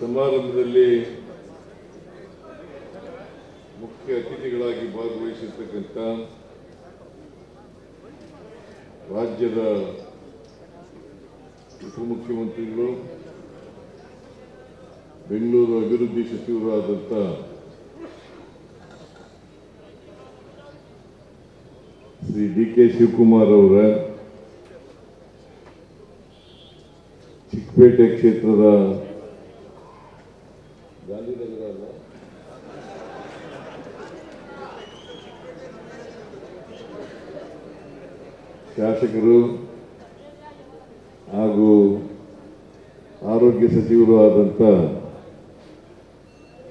ಸಮಾರಂಭದಲ್ಲಿ ಮುಖ್ಯ ಅತಿಥಿಗಳಾಗಿ ಭಾಗವಹಿಸಿರ್ತಕ್ಕಂಥ ರಾಜ್ಯದ ಉಪಮುಖ್ಯಮಂತ್ರಿಗಳು, ಬೆಂಗಳೂರು ಅಭಿವೃದ್ಧಿ ಸಚಿವರಾದಂಥ ಶ್ರೀ ಡಿ ಕೆ ಶಿವಕುಮಾರ್ ಅವರ, ಚಿಕ್ಕಪೇಟೆ ಕ್ಷೇತ್ರದ ಗಾಂಧಿನಗರ ಅಲ್ಲ ಶಾಸಕರು ಹಾಗೂ ಆರೋಗ್ಯ ಸಚಿವರು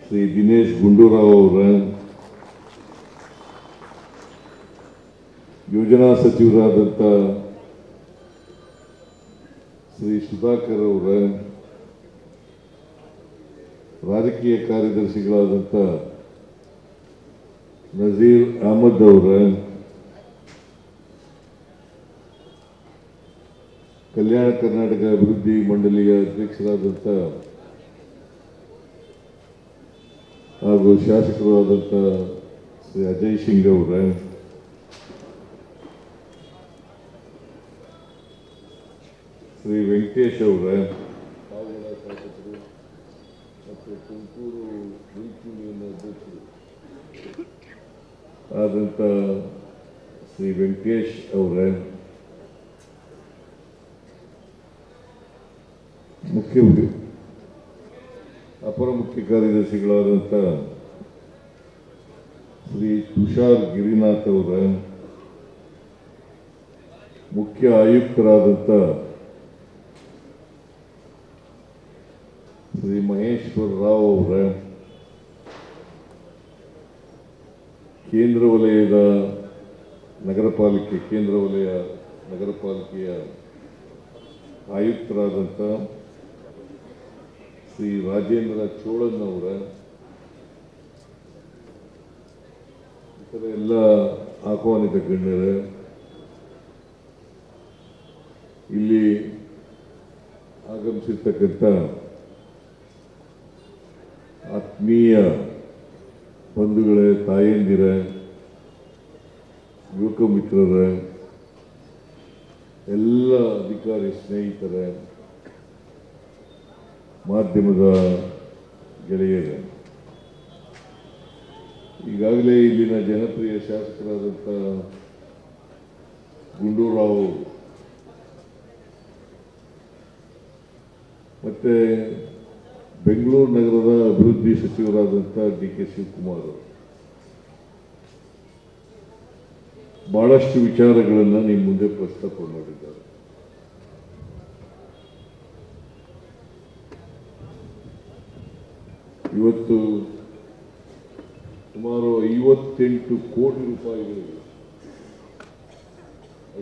ಶ್ರೀ ದಿನೇಶ್ ಗುಂಡೂರಾವ್ ಅವರ ಯೋಜನಾ ಸಚಿವರಾದಂಥ ಶ್ರೀ ಸುಧಾಕರ್ ಅವರ ರಾಜಕೀಯ ಕಾರ್ಯದರ್ಶಿಗಳಾದಂಥ ನಜೀರ್ ಅಹಮದ್ ಅವರ, ಕಲ್ಯಾಣ ಕರ್ನಾಟಕ ಅಭಿವೃದ್ಧಿ ಮಂಡಳಿಯ ಅಧ್ಯಕ್ಷರಾದಂಥ ಹಾಗೂ ಶಾಸಕರು ಆದಂಥ ಶ್ರೀ ಅಜಯ್ ಸಿಂಗ್ ಅವರ, ಶ್ರೀ ವೆಂಕಟೇಶ್ ಅವರ ಮತ್ತು ತುಮಕೂರು ಮಿಲ್ಕ್ ಯೂನಿಯನ್ ಶ್ರೀ ವೆಂಕಟೇಶ್ ಅವರ, ಮುಖ್ಯ ಅಪರ ಮುಖ್ಯ ಕಾರ್ಯದರ್ಶಿಗಳಾದಂಥ ಶ್ರೀ ತುಷಾರ್ ಗಿರಿನಾಥ್ ಅವರ, ಮುಖ್ಯ ಆಯುಕ್ತರಾದಂಥ ಶ್ರೀ ಮಹೇಶ್ವರ ರಾವ್ ಅವರ ಕೇಂದ್ರ ವಲಯದ ನಗರಪಾಲಿಕೆ ಕೇಂದ್ರ ವಲಯ ನಗರ ಪಾಲಿಕೆಯ ಆಯುಕ್ತರಾದಂಥ ಶ್ರೀ ರಾಜೇಂದ್ರ ಚೋಳನ್ ಅವರ. ಇತರ ಎಲ್ಲ ಆಹ್ವಾನಿತ ಗಣ್ಯರ, ಇಲ್ಲಿ ಆಗಮಿಸಿರ್ತಕ್ಕಂಥ ಆತ್ಮೀಯ ಬಂಧುಗಳೇ, ತಾಯಂದಿರ, ಯುವಕ ಮಿತ್ರರ, ಎಲ್ಲ ಅಧಿಕಾರಿ ಸ್ನೇಹಿತರ, ಮಾಧ್ಯಮದ ಗೆಳೆಯರ. ಈಗಾಗಲೇ ಇಲ್ಲಿನ ಜನಪ್ರಿಯ ಶಾಸಕರಾದಂಥ ಗುಂಡೂರಾವ್ ಮತ್ತೆ ಬೆಂಗಳೂರು ನಗರದ ಅಭಿವೃದ್ಧಿ ಸಚಿವರಾದಂಥ ಡಿ ಕೆ ಶಿವಕುಮಾರ್ ಅವರು. ಬಹಳಷ್ಟು ವಿಚಾರಗಳನ್ನು ನಿಮ್ಮ ಮುಂದೆ ಪ್ರಸ್ತಾಪ ಮಾಡಿದ್ದಾರೆ. ಇವತ್ತು ಸುಮಾರು ಐವತ್ತೆಂಟು ಕೋಟಿ ರೂಪಾಯಿಗಳಿಗೆ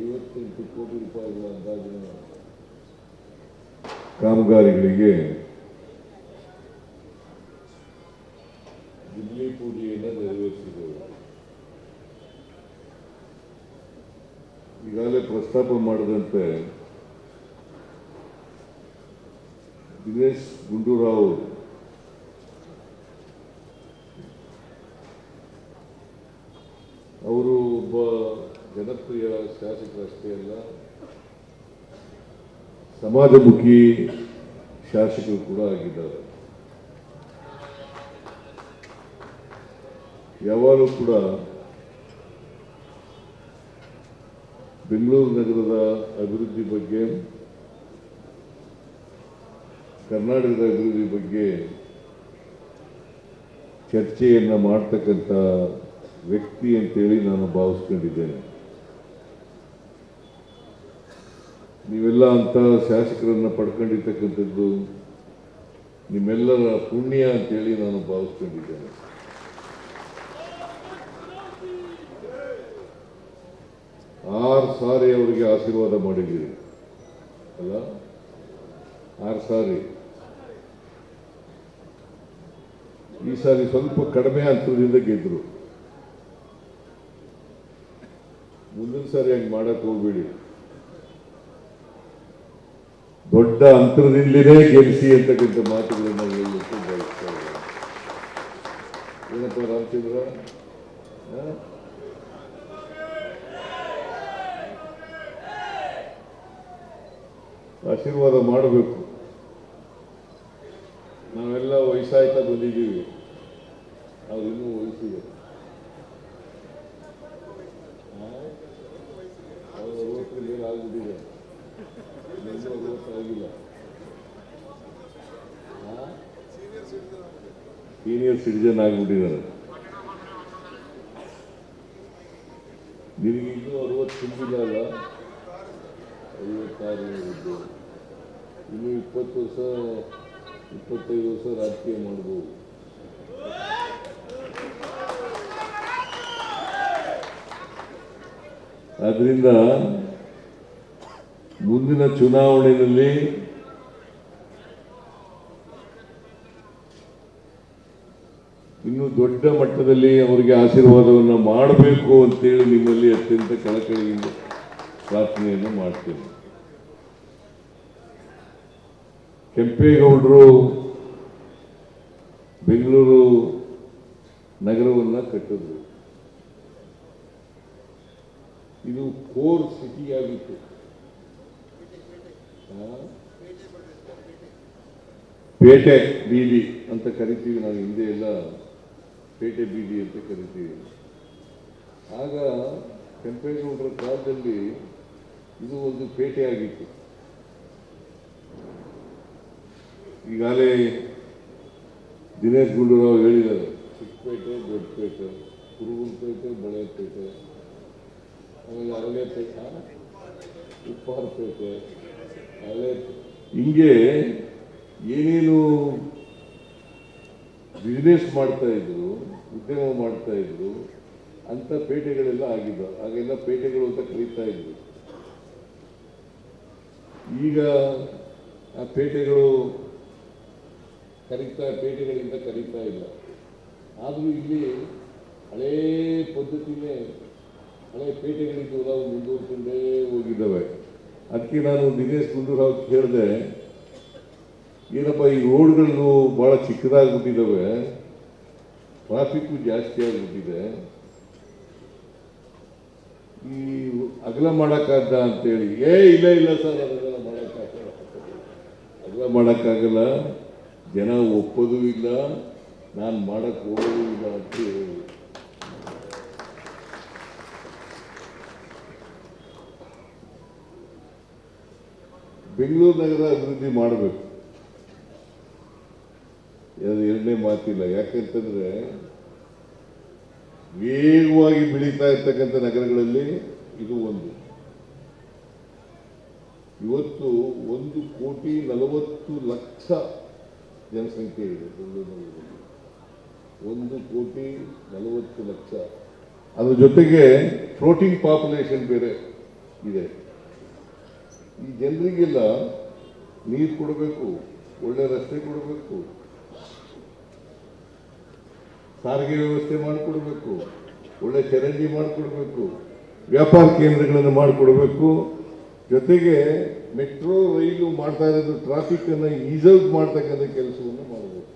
ಐವತ್ತೆಂಟು ಕೋಟಿ ರೂಪಾಯಿಗಳ ಅಂದಾಜಿನ ಕಾಮಗಾರಿಗಳಿಗೆ ಪೂಜೆಯನ್ನು ನೆರವೇರಿಸಿದೆವು ಈಗಾಗಲೇ ಪ್ರಸ್ತಾಪ ಮಾಡಿದಂತೆ ದಿನೇಶ್ ಗುಂಡೂರಾವ್ ಅವರು ಒಬ್ಬ ಜನಪ್ರಿಯ ಶಾಸಕರಷ್ಟೇ ಅಲ್ಲ, ಸಮಾಜಮುಖಿ ಶಾಸಕರು ಕೂಡ ಆಗಿದ್ದಾರೆ. ಯಾವಾಗಲೂ ಕೂಡ ಬೆಂಗಳೂರು ನಗರದ ಅಭಿವೃದ್ಧಿ ಬಗ್ಗೆ, ಕರ್ನಾಟಕದ ಅಭಿವೃದ್ಧಿ ಬಗ್ಗೆ ಚರ್ಚೆಯನ್ನು ಮಾಡ್ತಕ್ಕಂಥ ವ್ಯಕ್ತಿ ಅಂತೇಳಿ ನಾನು ಭಾವಿಸ್ಕೊಂಡಿದ್ದೇನೆ. ನೀವೆಲ್ಲ ಅಂತ ಶಾಸಕರನ್ನು ಪಡ್ಕೊಂಡಿರ್ತಕ್ಕಂಥದ್ದು ನಿಮ್ಮೆಲ್ಲರ ಪುಣ್ಯ ಅಂತೇಳಿ ನಾನು ಭಾವಿಸ್ಕೊಂಡಿದ್ದೇನೆ. ಆರು ಸಾರಿ ಅವರಿಗೆ ಆಶೀರ್ವಾದ ಮಾಡಿದ್ದೀರಿ. ಅಲ್ಲ? ಆರು ಸಾರಿ. ಈ ಸಾರಿ ಸ್ವಲ್ಪ ಕಡಿಮೆ ಅಂತರದಿಂದ ಗೆದ್ರು. ಮುಂದಿನ ಸಾರಿ ಹಂಗೆ ಮಾಡಕ್ಕೆ ಹೋಗ್ಬೇಡಿ. ದೊಡ್ಡ ಅಂತರದಿಂದಲೇ ಗೆಲ್ಲಿಸಿ ಅಂತಕ್ಕಂಥ ಮಾತುಗಳನ್ನು ಹೇಳಲಿಕ್ಕೆ ಬಯಸ್ತಾ ಇದ್ದಾರೆ ಏನಪ್ಪ ರಾಮಚಂದ್ರ? ಆಶೀರ್ವಾದ ಮಾಡಬೇಕು. ನಾವೆಲ್ಲ ವಯಸ್ಸಾಯ್ತಾ ಬಂದಿದ್ದೀವಿ. ಇನ್ನೂ ವಯಸ್ಸಿದೆ ಆಗಿಲ್ಲ ಸೀನಿಯರ್ ಸಿಟಿಜನ್ ಆಗಿಬಿಟ್ಟಿದ್ದಾರೆ. ನಿನಗಿನ್ನೂ ಅರವತ್ತು ತುಂಬಿಲ್ಲ ಅಲ್ಲ ಐವತ್ತಾರು ಇನ್ನು ಇಪ್ಪತ್ತು ವರ್ಷ, ಇಪ್ಪತ್ತೈದು ವರ್ಷ ರಾಜಕೀಯ ಮಾಡ್ಬೋದು. ಆದ್ರಿಂದ ಮುಂದಿನ ಚುನಾವಣೆಯಲ್ಲಿ ಇನ್ನು ದೊಡ್ಡ ಮಟ್ಟದಲ್ಲಿ ಅವರಿಗೆ ಆಶೀರ್ವಾದವನ್ನು ಮಾಡಬೇಕು ಅಂತೇಳಿ ನಿಮ್ಮಲ್ಲಿ ಅತ್ಯಂತ ಕಳಕಳಿಯಿಂದ ಪ್ರಾರ್ಥನೆಯನ್ನು ಮಾಡ್ತೇನೆ. ಕೆಂಪೇಗೌಡರು ಬೆಂಗಳೂರು ನಗರವನ್ನು ಕಟ್ಟಿದ್ರು. ಇದು ಕೋರ್ ಸಿಟಿ ಆಗಿತ್ತು. ಪೇಟೆ ಬೀದಿ ಅಂತ ಕರಿತೀವಿ ನಾವು ಹಿಂದೆ ಎಲ್ಲ. ಪೇಟೆ ಬೀದಿ ಅಂತ ಕರಿತೀವಿ. ಆಗ ಕೆಂಪೇಗೌಡರ ಕಾಲದಲ್ಲಿ ಇದು ಒಂದು ಪೇಟೆ ಆಗಿತ್ತು. ಈಗಾಗಲೇ ದಿನೇಶ್ ಗುಂಡೂರಾವ್ ಹೇಳಿದ್ದಾರೆ ಚಿಕ್ಕಪೇಟೆ ದೊಡ್ಡಪೇಟೆ ಕುರುಗುಂಪೇಟೆ ಬಳೆಪೇಟೆ ಆಮೇಲೆ ಅರಳೆಪೇಟೆ? ಉಪ್ಪಾರಪೇಟೆ ಹಳೆ ಹಿಂಗೆ ಏನೇನು ಬಿಸ್ನೆಸ್ ಮಾಡ್ತಾ ಇದ್ರು ಉದ್ಯಮ ಮಾಡ್ತಾ ಇದ್ರು ಅಂತ ಪೇಟೆಗಳೆಲ್ಲ ಆಗಿದ್ದು ಹಾಗೆಲ್ಲ ಪೇಟೆಗಳು ಅಂತ ಕರೀತಾ ಇದ್ರು ಈಗ ಆ ಪೇಟೆಗಳು ಕರೀತಾ ಪೇಟೆಗಳಿಂದ ಕರೀತಾ ಇಲ್ಲ. ಆದರೂ ಇಲ್ಲಿ ಹಳೇ ಪದ್ಧತಿಯೇ ಹಳೆ ಪೇಟೆಗಳಿಂದ ನಾವು ಮುಂದುವರಿಸಿಕೊಂಡೇ ಹೋಗಿದ್ದಾವೆ. ಅದಕ್ಕೆ ನಾನು ದಿನೇಶ್ ಗುಂಡೂರಾವ್ ಕೇಳಿದೆ ಏನಪ್ಪ, ಈ ರೋಡ್ಗಳು ಭಾಳ ಚಿಕ್ಕದಾಗ್ಬಿಟ್ಟಿದ್ದಾವೆ ಟ್ರಾಫಿಕ್ಕು ಜಾಸ್ತಿ ಆಗಿಬಿಟ್ಟಿದೆ. ಈ ಅಗಲ ಮಾಡೋಕ್ಕಾಗ್ದ ಅಂತೇಳಿ. ಏ, ಇಲ್ಲ ಇಲ್ಲ ಸರ್, ಅದೆಲ್ಲ ಮಾಡೋಕ್ಕಾಗಲ್ಲ ಅಗಲ ಮಾಡೋಕ್ಕಾಗಲ್ಲ. ಜನ ಒಪ್ಪೋದು ಇಲ್ಲ, ನಾನು ಮಾಡಕ್ಕೆ ಹೋಗೋದು ಇಲ್ಲ ಅಂತ ಬೆಂಗಳೂರು ನಗರ ಅಭಿವೃದ್ಧಿ ಮಾಡಬೇಕು. ಅದು ಎರಡನೇ ಮಾತಿಲ್ಲ. ಯಾಕೆಂತಂದ್ರೆ, ವೇಗವಾಗಿ ಬೆಳೀತಾ ಇರ್ತಕ್ಕಂಥ ನಗರಗಳಲ್ಲಿ ಇದು ಒಂದು. ಇವತ್ತು ಒಂದು ಕೋಟಿ ನಲವತ್ತು ಲಕ್ಷ ಜನಸಂಖ್ಯೆ ಇದೆ ಬೆಂಗಳೂರಿನಲ್ಲಿ ಒಂದು ಕೋಟಿ. ನಲವತ್ತು ಲಕ್ಷ. ಅದ್ರ ಜೊತೆಗೆ ಫ್ಲೋಟಿಂಗ್ ಪಾಪ್ಯುಲೇಷನ್ ಬೇರೆ ಇದೆ. ಈ ಜನರಿಗೆಲ್ಲ ನೀರು ಕೊಡಬೇಕು, ಒಳ್ಳೆ ರಸ್ತೆ ಕೊಡಬೇಕು, ಸಾರಿಗೆ ವ್ಯವಸ್ಥೆ ಮಾಡಿಕೊಡ್ಬೇಕು, ಒಳ್ಳೆ ಚರಂಡಿ ಮಾಡಿಕೊಡ್ಬೇಕು, ವ್ಯಾಪಾರ ಕೇಂದ್ರಗಳನ್ನು ಮಾಡಿಕೊಡ್ಬೇಕು. ಜೊತೆಗೆ ಮೆಟ್ರೋ ರೈಲು ಮಾಡ್ತಾ ಇರೋದು ಟ್ರಾಫಿಕ್ ಅನ್ನು ಈಸೌಟ್ ಮಾಡ್ತಕ್ಕಂಥ ಕೆಲಸವನ್ನು ಮಾಡಬೇಕು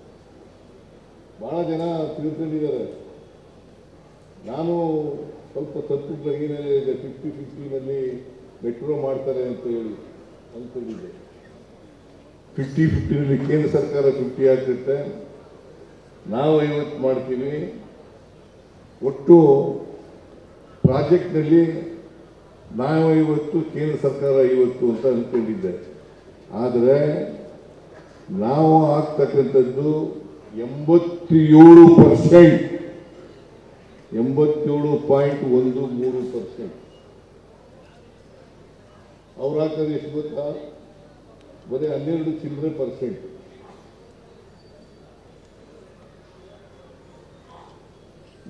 ಬಹಳ ಜನ ತಿಳ್ಕೊಂಡಿದ್ದಾರೆ. ನಾನು ಸ್ವಲ್ಪ ತಪ್ಪು ಬಗೆನಲ್ಲಿ ಫಿಫ್ಟಿ ಫಿಫ್ಟಿನಲ್ಲಿ ಮೆಟ್ರೋ ಮಾಡ್ತಾರೆ ಅಂತ ಹೇಳಿ ಅಂದ್ಕೊಂಡಿದ್ದೆ. ಫಿಫ್ಟಿ ಫಿಫ್ಟಿನಲ್ಲಿ ಕೇಂದ್ರ ಸರ್ಕಾರ ಫಿಫ್ಟಿ ಆಗ್ತಿರುತ್ತೆ. ನಾವು ಐವತ್ತು ಮಾಡ್ತೀವಿ. ಒಟ್ಟು ಪ್ರಾಜೆಕ್ಟ್ನಲ್ಲಿ ನಾವು ಇವತ್ತು ಕೇಂದ್ರ ಸರ್ಕಾರ ಐವತ್ತು ಅಂತ ಅಂದ್ಕೊಂಡಿದ್ದೆ ಆದರೆ ನಾವು ಆಗ್ತಕ್ಕಂಥದ್ದು ಎಂಬತ್ತೇಳು ಪರ್ಸೆಂಟ್. ಎಂಬತ್ತೇಳು ಪಾಯಿಂಟ್ ಒಂದು ಮೂರು ಪರ್ಸೆಂಟ್. ಅವ್ರು ಹಾಕೋದು ಎಷ್ಟು ಗೊತ್ತಾ? ಬರೀ ಹನ್ನೆರಡು ಚಿಲ್ಲರೆ ಪರ್ಸೆಂಟ್.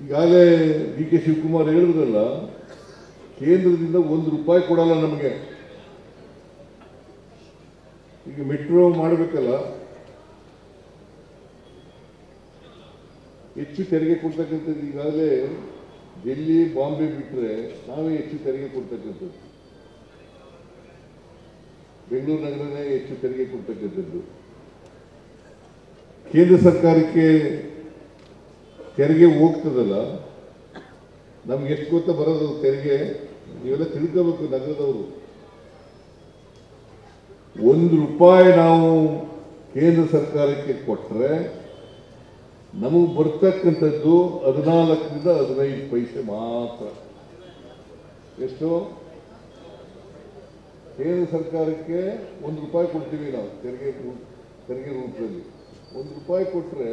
ಈಗಾಗಲೇ ಡಿ ಕೆ ಶಿವಕುಮಾರ್ ಹೇಳಿದ್ರಲ್ಲ ಕೇಂದ್ರದಿಂದ ಒಂದು ರೂಪಾಯಿ ಕೊಡಲ್ಲ ನಮಗೆ. ಈಗ ಮೆಟ್ರೋ ಮಾಡಬೇಕಲ್ಲ, ಹೆಚ್ಚು ತೆರಿಗೆ ಕೊಡ್ತಕ್ಕಂಥದ್ದು ಈಗಾಗಲೇ ಡೆಲ್ಲಿ, ಬಾಂಬೆ ಬಿಟ್ಟರೆ ನಾವೇ ಹೆಚ್ಚು ತೆರಿಗೆ ಕೊಡ್ತಕ್ಕಂಥದ್ದು. ಬೆಂಗಳೂರು ನಗರನೇ ಹೆಚ್ಚು ತೆರಿಗೆ ಕೊಡ್ತಕ್ಕಂಥದ್ದು. ಕೇಂದ್ರ ಸರ್ಕಾರಕ್ಕೆ ತೆರಿಗೆ ಹೋಗ್ತದಲ್ಲ, ನಮ್ಗೆ ಎಷ್ಟು ಗೊತ್ತ ಬರೋದು ತೆರಿಗೆ? ನೀವೆಲ್ಲ ತಿಳ್ಕೋಬೇಕು ನಗರದವರು. ಒಂದು ರೂಪಾಯಿ ನಾವು ಕೇಂದ್ರ ಸರ್ಕಾರಕ್ಕೆ ಕೊಟ್ಟರೆ ನಮಗೆ ಬರ್ತಕ್ಕಂಥದ್ದು ಹದಿನಾಲ್ಕರಿಂದ ಹದಿನೈದು ಪೈಸೆ ಮಾತ್ರ. ಎಷ್ಟು? ಕೇಂದ್ರ ಸರ್ಕಾರಕ್ಕೆ ಒಂದು ರೂಪಾಯಿ ಕೊಡ್ತೀವಿ ನಾವು, ತೆರಿಗೆ ತೆರಿಗೆ ರೂಪದಲ್ಲಿ. ಒಂದು ರೂಪಾಯಿ ಕೊಟ್ಟರೆ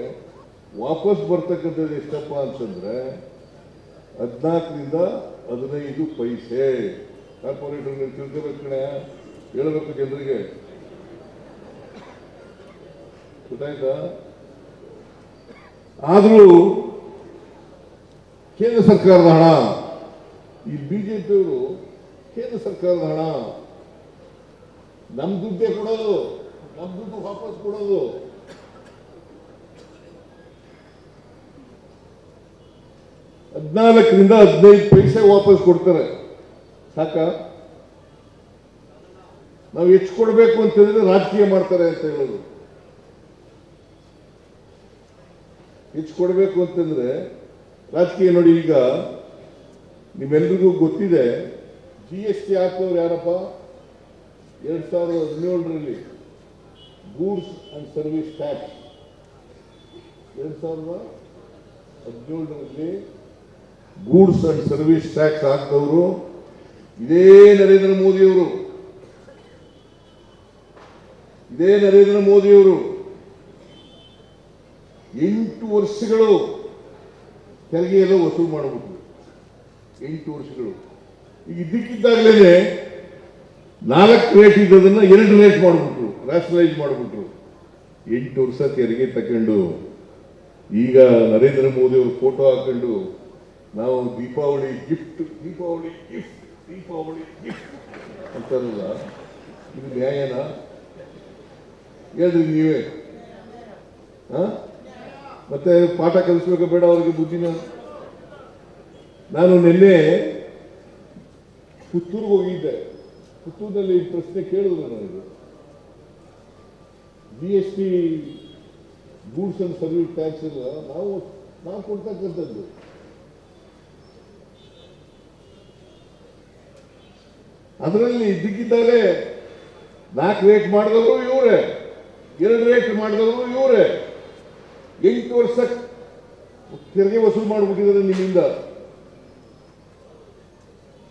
ವಾಪಸ್ ಬರ್ತಕ್ಕಂಥದ್ದು ಎಷ್ಟಪ್ಪ ಅಂತಂದ್ರೆ ಹದಿನಾಲ್ಕರಿಂದ ಹದಿನೈದು ಪೈಸೆ. ಕಾರ್ಪೊರೇಟರ್ ತಿಳ್ಕೋಬೇಕು ಕಣೆ. ಹೇಳಬೇಕು ಜನರಿಗೆ. ಗೊತ್ತಾಯ್ತಾ? ಆದರೂ ಕೇಂದ್ರ ಸರ್ಕಾರದ ಹಣ, ಈ ಬಿಜೆಪಿಯವರು ಕೇಂದ್ರ ಸರ್ಕಾರದ ಹಣ. ನಮ್ಮ ದುಡ್ಡೇ ಕೊಡೋದು ನಮ್ಮ ದುಡ್ಡು ವಾಪಸ್ ಕೊಡೋದು. ಹದಿನಾಲ್ಕರಿಂದ ಹದಿನೈದು ಪೈಸೆ ವಾಪಸ್ ಕೊಡ್ತಾರೆ. ಸಾಕ? ನಾವು ಹೆಚ್ಚು ಕೊಡಬೇಕು ಅಂತ ರಾಜಕೀಯ ಮಾಡ್ತಾರೆ ಅಂತ ಹೇಳೋದು. ಹೆಚ್ಚು ಕೊಡಬೇಕು ಅಂತಂದ್ರೆ ರಾಜಕೀಯ ನೋಡಿ ಈಗ ನಿಮ್ಮೆಲ್ರಿಗೂ ಗೊತ್ತಿದೆ ಜಿ ಎಸ್ ಟಿ ಹಾಕೋರು ಯಾರಪ್ಪ? ಎರಡ್ ಸಾವಿರದ ಹದಿನೇಳರಲ್ಲಿ ಗೂಡ್ಸ್ ಅಂಡ್ ಸರ್ವಿಸ್ ಟ್ಯಾಕ್ಸ್. ಎರಡ್ ಸಾವಿರದ ಹದಿನೇಳರಲ್ಲಿ ಗೂಡ್ಸ್ ಅಂಡ್ ಸರ್ವಿಸ್ ಟ್ಯಾಕ್ಸ್ ಹಾಕಿದವರು, ಇದೇ ನರೇಂದ್ರ ಮೋದಿಯವರು. ಇದೇ ನರೇಂದ್ರ ಮೋದಿಯವರು. ಎಂಟು ವರ್ಷಗಳು ತೆರಿಗೆ ಎಲ್ಲ ವಸೂಲು ಮಾಡಬಹುದು ಎಂಟು ವರ್ಷಗಳು. ಈಗ ಇದ್ದಕ್ಕಿದ್ದಾಗಲೇ ನಾಲ್ಕು ರೇಟ್ ಇದ್ದದನ್ನ ಎರಡು ರೇಟ್ ಮಾಡಿಬಿಟ್ರು ರ್ಯಾಷನಲೈಸ್ ಮಾಡಿಬಿಟ್ರು. ಎಂಟು ವರ್ಷ ತೆರಿಗೆ ತಕೊಂಡು ಈಗ ನರೇಂದ್ರ ಮೋದಿ ಅವರು ಫೋಟೋ ಹಾಕೊಂಡು ನಾವು Deepavali gift Deepavali gift Deepavali gift ಅಂತಾರಲ್ಲ, ಇದು ನ್ಯಾಯನ? ಹೇಳ್ರಿ ನೀವೇ. ಮತ್ತೆ ಪಾಠ ಕಲಿಸ್ಬೇಕು ಬೇಡ ಅವ್ರಿಗೆ ಬುದ್ಧಿನ. ನಾನು ನಿನ್ನೆ ಪುತ್ತೂರಿಗೆ ಹೋಗಿದ್ದೆ. ಪುತ್ತೂರಿನಲ್ಲಿ ಪ್ರಶ್ನೆ ಕೇಳಿದ್ರು ನನಗೆ G S T goods and service tax ನಾವು ನಾವು ಕೊಡ್ತಕ್ಕಂಥದ್ದು. ಅದರಲ್ಲಿ ಇದ್ದಕ್ಕಿದ್ದಾಗಲೇ ನಾಲ್ಕು ರೇಟ್ ಮಾಡಿದವರು ಇವರೇ, ಎರಡು ರೇಟ್ ಮಾಡಿದವರು ಇವರೇ. ಎಂಟು ವರ್ಷ ತೆರಿಗೆ ವಸೂಲು ಮಾಡಿಬಿಟ್ಟಿದ್ದಾರೆ ನಿಮ್ಮಿಂದ.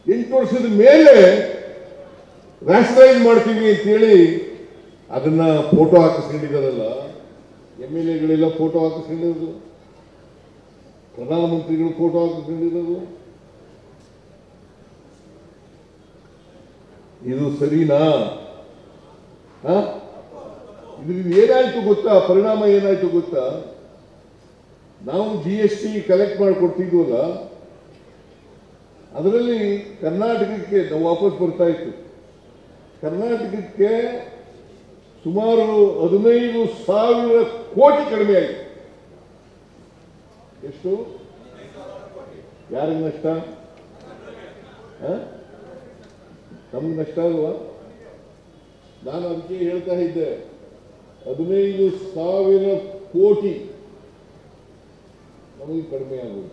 ಎಂಟು ವರ್ಷದ ಮೇಲೆ ರಾಷ್ಟ್ರೈಸ್ ಮಾಡ್ತೀವಿ ಅಂತೇಳಿ ಅದನ್ನ ಫೋಟೋ ಹಾಕಿಸ್ಕೊಂಡಿದ್ದಾರಲ್ಲ ಎಂ ಎಲ್ ಎಗಳೆಲ್ಲ ಫೋಟೋ ಹಾಕಿಸ್ಕೊಂಡಿರೋದು, ಪ್ರಧಾನಮಂತ್ರಿಗಳು ಫೋಟೋ ಹಾಕಿಸ್ಕೊಂಡಿರೋದು. ಇದು ಸರಿನಾ? ಇದ್ರಿಂದ ಏನಾಯ್ತು ಗೊತ್ತಾ? ಪರಿಣಾಮ ಏನಾಯ್ತು ಗೊತ್ತಾ? ನಾವು ಜಿ ಎಸ್ ಟಿ ಕಲೆಕ್ಟ್ ಮಾಡಿಕೊಡ್ತಿದ್ವಲ್ಲ, ಅದರಲ್ಲಿ ಕರ್ನಾಟಕಕ್ಕೆ ನಾವು ವಾಪಸ್ ಬರ್ತಾ ಇತ್ತು. ಕರ್ನಾಟಕಕ್ಕೆ ಸುಮಾರು ಹದಿನೈದು ಸಾವಿರ ಕೋಟಿ ಕಡಿಮೆ ಆಯಿತು. ಎಷ್ಟು? ಯಾರಿಗೆ ನಷ್ಟ? ಹ? ನಮ್ಗೆ ನಷ್ಟ ಅಲ್ವಾ? ನಾನು ಅದಕ್ಕೆ ಹೇಳ್ತಾ ಇದ್ದೆ, ಹದಿನೈದು ಸಾವಿರ ಕೋಟಿ ನಮಗೆ ಕಡಿಮೆ ಆಗೋದು.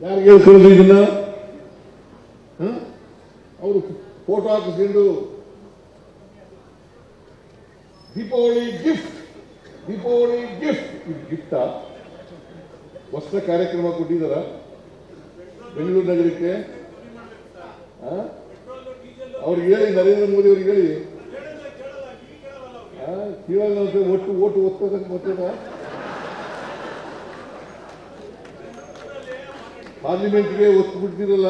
ಯಾರಿಗೆ ಹೇಳ್ಕೊಳ್ಳೋದು ಇದನ್ನ? ಅವರು ಫೋಟೋ ಹಾಕಿಸ್ಕೊಂಡು, ದೀಪಾವಳಿ ಗಿಫ್ಟ್ ದೀಪಾವಳಿ ಗಿಫ್ಟ್ ಗಿಫ್ಟಾ? ಹೊಸ ಕಾರ್ಯಕ್ರಮ ಕೊಟ್ಟಿದ್ದಾರ? ಬೆಂಗಳೂರು ನಗರಕ್ಕೆ? ಅವ್ರಿಗೆ ಹೇಳಿ, ನರೇಂದ್ರ ಮೋದಿ ಅವ್ರಿಗೆ ಹೇಳಿ. ಕೇಳಲ್ಲ ಒಟ್ಟು ಓಟು ಒತ್ತದಕ್ಕೆ ಗೊತ್ತದ ಪಾರ್ಲಿಮೆಂಟ್ಗೆ ಒತ್ತು ಬಿಡ್ತಿರಲ್ಲ?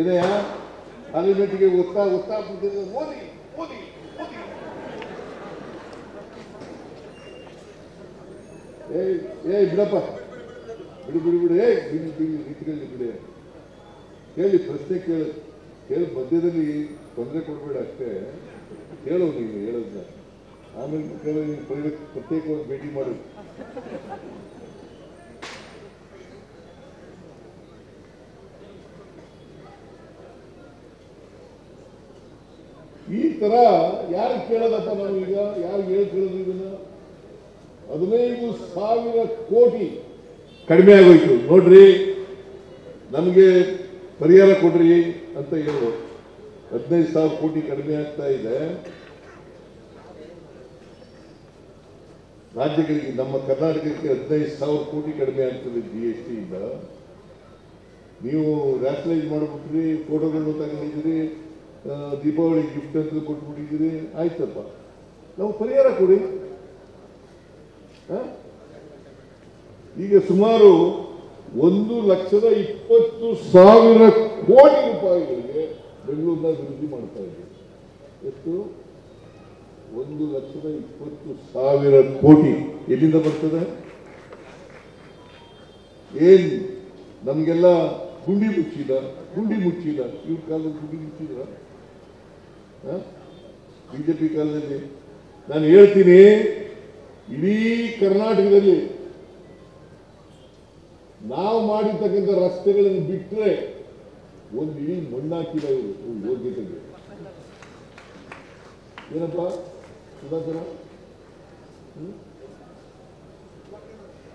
ಏನಯ್ಯ? ಪಾರ್ಲಿಮೆಂಟ್ಗೆ ಒತ್ತಾ ಒತ್ತಾ ಬಿಡ್ತಿರಲ್ಲ? ಮೋದಿ ಮೋದಿ. ಏಯ್ ಏಯ್ ಬಿಡಪ್ಪ. ಬಿಡು ಬಿಡು ಬಿಡು. ಬಿಡಿ ಬಿಡಿ ನಿಂತ್ಕೊಳ್ಳಿ, ಬಿಡಿ. ಕೇಳಿ, ಪ್ರಶ್ನೆ ಕೇಳ. ಕೇಳಿ, ಮಧ್ಯದಲ್ಲಿ ತೊಂದರೆ ಕೊಡಬೇಡ ಅಷ್ಟೇ. ಕೇಳು ನೀವು ಹೇಳೋದ ಆಮೇಲೆ ಕೇಳಿ ನೀವು ಪ್ರತ್ಯೇಕವಾಗಿ ಭೇಟಿ ಮಾಡು. ಈ ತರ ಯಾರು ಕೇಳೋದಪ್ಪ ನಾವು ಈಗ? ಯಾರು ಹೇಳಿ ಕೇಳೋದು ಇದನ್ನ? ಹದಿನೈದು ಸಾವಿರ ಕೋಟಿ ಕಡಿಮೆ ಆಗೋಯ್ತು. ನೋಡ್ರಿ, ನಮಗೆ ಪರಿಹಾರ ಕೊಡ್ರಿ ಅಂತ ಹೇಳೋದು ಹದಿನೈದು ಸಾವಿರ ಕೋಟಿ ಕಡಿಮೆ ಆಗ್ತಾ ಇದೆ. ರಾಜ್ಯಗಳಿಗೆ, ನಮ್ಮ ಕರ್ನಾಟಕಕ್ಕೆ ಹದಿನೈದು ಸಾವಿರ ಕೋಟಿ ಕಡಿಮೆ ಆಗ್ತದೆ ಜಿ ಎಸ್ ಟಿಯಿಂದ ನೀವು ರ್ಯಾಷನಲೈಸ್ ಮಾಡಿಬಿಟ್ರಿ ಫೋಟೋಗಳನ್ನು ತಗೊಂಡಿದ್ದೀರಿ ದೀಪಾವಳಿ ಗಿಫ್ಟ್ ಅಂತ ಕೊಟ್ಬಿಟ್ಟಿದ್ದೀರಿ, ಆಯ್ತಪ್ಪ. ನಾವು ಪರಿಹಾರ ಕೊಡಿ. ಆ? ಈಗ ಸುಮಾರು ಒಂದು ಲಕ್ಷದ ಇಪ್ಪತ್ತು ಸಾವಿರ ಕೋಟಿ ರೂಪಾಯಿಗಳಿಗೆ ಬೆಂಗಳೂರಿನ ಅಭಿವೃದ್ಧಿ ಮಾಡ್ತಾ ಇದೆ ಎಷ್ಟು? ಒಂದು ಲಕ್ಷದ ಇಪ್ಪತ್ತು ಸಾವಿರ ಕೋಟಿ. ಎಲ್ಲಿಂದ ಬರ್ತದೆ? ಏನ್? ನಮಗೆಲ್ಲ ಗುಂಡಿ ಮುಚ್ಚಿದ ಗುಂಡಿ ಮುಚ್ಚಿದ. ಇವ್ರ ಕಾಲದಲ್ಲಿ ಗುಂಡಿ ಮುಚ್ಚಿದ್ರ? ಬಿಜೆಪಿ ಕಾಲದಲ್ಲಿ. ನಾನು ಹೇಳ್ತೀನಿ, ಇಡೀ ಕರ್ನಾಟಕದಲ್ಲಿ ನಾವು ಮಾಡಿರ್ತಕ್ಕಂಥ ರಸ್ತೆಗಳನ್ನು ಬಿಟ್ಟರೆ ಒಂದು ಇಡೀ ಇವ್ರ ಯೋಗ್ಯತೆಗೆ. ಏನಪ್ಪ, ಸುಧಾಕರ?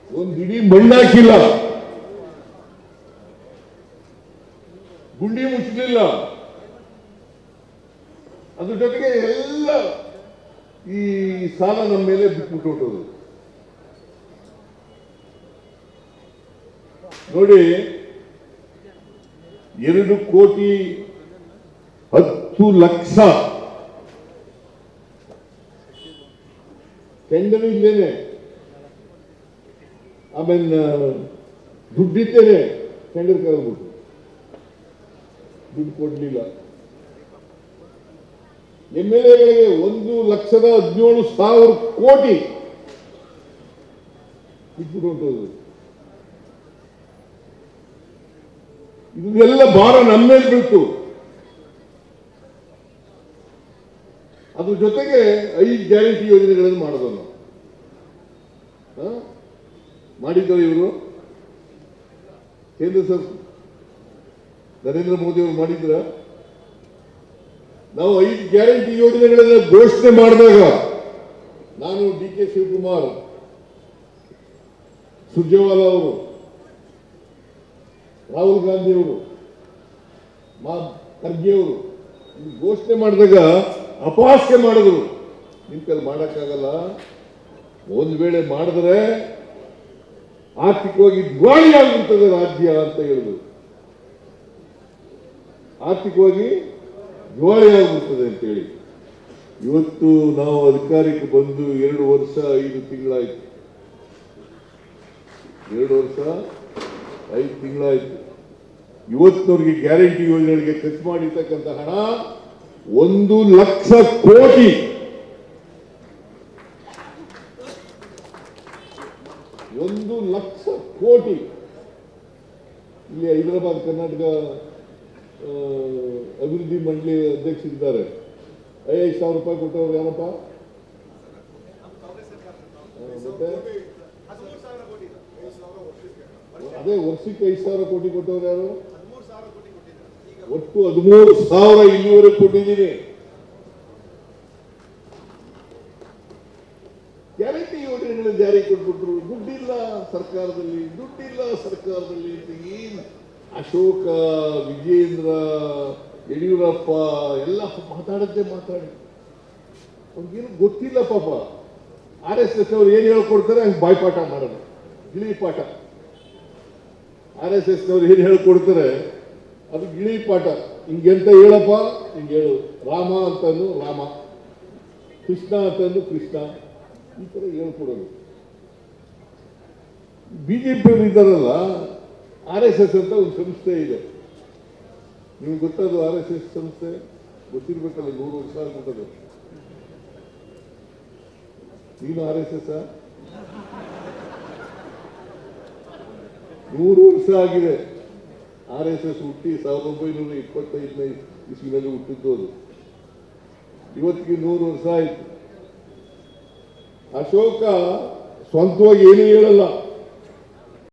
ಒಂದು ಇಡೀ ಮಣ್ಣಾಕಿಲ್ಲ. ಗುಂಡಿ ಮುಚ್ಚಲಿಲ್ಲ ಅದ್ರ ಜೊತೆಗೆ ಎಲ್ಲ ಈ ಸಾಲ ನಮ್ಮ ಮೇಲೆ ಬಿಟ್ಬಿಟ್ಟು ಹೊರಟೋದು ನೋಡಿ, ಎರಡು ಕೋಟಿ ಹತ್ತು ಲಕ್ಷ. ಟೆಂಡರ್ ಇಲ್ಲೇನೆ ಆಮೇಲೆ ದುಡ್ಡಿದ್ದೇನೆ. ಟೆಂಡರ್ ಕರೆದ್ಬಿಟ್ಟು ದುಡ್ಡು. ಕೊಡ್ಲಿಲ್ಲ. ಎಂ ಎಲ್ ಎಗಳಿಗೆ ಒಂದು ಲಕ್ಷದ ಹದಿನೇಳು ಸಾವಿರ ಕೋಟಿ ಇಟ್ಬಿಟ್ಟು ಹೊಂಟೋದು ಇದೆಲ್ಲ ಭಾರ ನಮ್ಮ ಮೇಲೆ ಬೀಳ್ತು. ಅದ್ರ ಜೊತೆಗೆ ಐದು ಗ್ಯಾರಂಟಿ ಯೋಜನೆಗಳನ್ನು ಮಾಡಿದ್ರು ನಾವು? ಮಾಡಿದ್ದಾರೆ ಇವರು. ಕೇಂದ್ರ ಸರ್ ನರೇಂದ್ರ ಮೋದಿ ಅವರು ಮಾಡಿದ್ರ. ನಾವು ಐದು ಗ್ಯಾರಂಟಿ ಯೋಜನೆಗಳನ್ನ ಘೋಷಣೆ ಮಾಡಿದಾಗ ನಾನು ಡಿ ಕೆ ಶಿವಕುಮಾರ್, ಸುರ್ಜೇವಾಲಾ ಅವರು ರಾಹುಲ್ ಗಾಂಧಿ ಅವರು, ಮಾ ಖರ್ಗೆ ಅವರು ಘೋಷಣೆ ಮಾಡಿದಾಗ ಅಪಹಾಸ್ಯ ಮಾಡಿದ್ರು. ನಿಮ್ ಕೈಲಿ ಮಾಡಕ್ಕಾಗಲ್ಲ? ಒಂದ್ ವೇಳೆ ಮಾಡಿದ್ರೆ ಆರ್ಥಿಕವಾಗಿ ದ್ವಾಳಿ ಆಗಿರ್ತದೆ ರಾಜ್ಯ ಅಂತ ಹೇಳಿದ್ರು. ಆರ್ಥಿಕವಾಗಿ ದ್ವಾಳಿ ಆಗಿರ್ತದೆ ಅಂತೇಳಿ ಇವತ್ತು ನಾವು ಅಧಿಕಾರಕ್ಕೆ ಬಂದು ಎರಡು ವರ್ಷ, ಐದು ತಿಂಗಳಾಯ್ತು. ಎರಡು ವರ್ಷ? ಐದು ತಿಂಗಳಾಯಿತು. ಇವತ್ತಿನವರಿಗೆ ಗ್ಯಾರಂಟಿ ಯೋಜನೆಗಳಿಗೆ ಖರ್ಚು ಮಾಡಿರ್ತಕ್ಕಂಥ ಹಣ ಒಂದು ಲಕ್ಷ ಕೋಟಿ. ಒಂದು ಲಕ್ಷ ಕೋಟಿ. ಇಲ್ಲಿ ಹೈದರಾಬಾದ್, ಕರ್ನಾಟಕ ಅಭಿವೃದ್ಧಿ ಮಂಡಳಿ ಅಧ್ಯಕ್ಷರಿದ್ದಾರೆ ಐದು ಸಾವಿರ ರೂಪಾಯಿ ಕೊಟ್ಟವ್ರು ಯಾರಪ್ಪ? ಮತ್ತೆ? ಅದೇ ವರ್ಷಕ್ಕೆ ಐದು ಸಾವಿರ ಕೋಟಿ ಕೊಟ್ಟವ್ರು ಯಾರು? ಒಟ್ಟು ಹದಿಮೂರು ಸಾವಿರ ಇಲ್ಲಿವರೆಗೆ ಕೊಟ್ಟಿದ್ದೀನಿ. ಗ್ಯಾರಂಟಿ ಯೋಜನೆಗಳ ಜಾರಿ ಕೊಟ್ಬಿಟ್ರು. ದುಡ್ಡಿಲ್ಲ ಸರ್ಕಾರದಲ್ಲಿ ದುಡ್ಡಿಲ್ಲ ಸರ್ಕಾರದಲ್ಲಿ ಅಂತ ಏನ್? ಅಶೋಕ, ವಿಜೇಂದ್ರ, ಯಡಿಯೂರಪ್ಪ ಎಲ್ಲ ಮಾತಾಡದ್ದೇ ಮಾತಾಡಿ. ಅವ್ರಿಗೇನು ಗೊತ್ತಿಲ್ಲ ಪಾಪ. ಆರ್ ಎಸ್ ಎಸ್ ಅವ್ರು ಏನು ಹೇಳ್ಕೊಡ್ತಾರೆ, ಹಂಗೆ ಬಾಯ್ಪಾಠ ಮಾಡೋದು. ಗಿಳಿ ಪಾಠ. ಆರ್ ಎಸ್ ಎಸ್ ನವ್ರು ಏನು ಹೇಳ್ಕೊಡ್ತಾರೆ? ಅದು ಗಿಳಿ ಪಾಠ. ಹಿಂಗೆಂತ ಹೇಳಪ್ಪ? ಹಿಂಗೆ ಹೇಳು. ರಾಮ ಅಂತಂದು ರಾಮ. ಕೃಷ್ಣ ಅಂತಂದು ಕೃಷ್ಣ. ಈ ಥರ ಹೇಳ್ಕೊಡೋದು. ಬಿಜೆಪಿ ಇದ್ದಾರಲ್ಲ ಆರ್ ಎಸ್ ಎಸ್ ಅಂತ ಒಂದು ಸಂಸ್ಥೆ ಇದೆ. ನಿಮ್ಗೆ ಗೊತ್ತದು ಆರ್ ಎಸ್ ಎಸ್ ಸಂಸ್ಥೆ? ಗೊತ್ತಿರ್ಬೇಕಲ್ಲ, ನೂರು ವರ್ಷ ಆಗ್ಬಿಟ್ಟದು ನೀನು ಆರ್ ಎಸ್ ಎಸ್ ನೂರು ವರ್ಷ ಆಗಿದೆ. ಆರ್ ಎಸ್ ಎಸ್ ಹುಟ್ಟಿ ಸಾವಿರದ ಒಂಬೈನೂರ ಇಪ್ಪತ್ತೈದನೇ ಇಸ್ವಿನಲ್ಲಿ ಹುಟ್ಟಿದ್ದು ಅದು. ಇವತ್ತಿಗೆ ನೂರು ವರ್ಷ ಆಯ್ತು. ಅಶೋಕ ಸ್ವಂತವಾಗಿ ಏನೂ ಹೇಳಲ್ಲ.